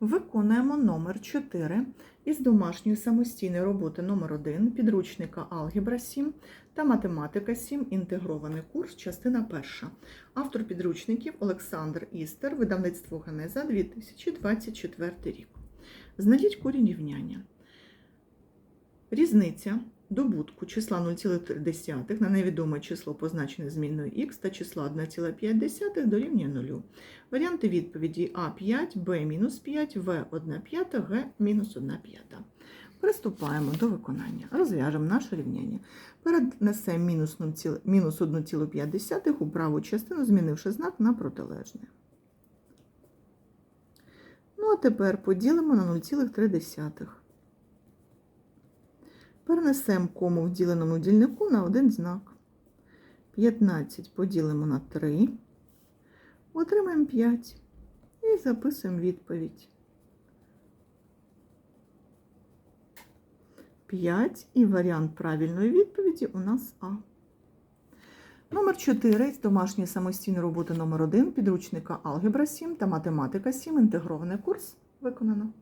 Виконуємо номер 4 із домашньої самостійної роботи номер 1 підручника Алгебра 7 та Математика 7. Інтегрований курс, частина 1. Автор підручників Олександр Істер, видавництво Генеза 2024 рік. Знайдіть корінь рівняння. Різниця добутку числа 0,3 на невідоме число позначене змінною х та числа 1,5 дорівнює 0. Варіанти відповіді А5, Б-5, В1 п'ята, Г-1 п'ята. Приступаємо до виконання. Розв'яжемо наше рівняння. Перенесемо мінус 1,5 у праву частину, змінивши знак на протилежне. Ну, а тепер поділимо на 0,3. Перенесемо кому в діленому дільнику на один знак. 15 поділимо на 3. Отримаємо 5 і записуємо відповідь. 5 і варіант правильної відповіді у нас А. Номер 4 з домашньої самостійної роботи номер 1 підручника Алгебра 7 та Математика 7. Інтегрований курс виконано.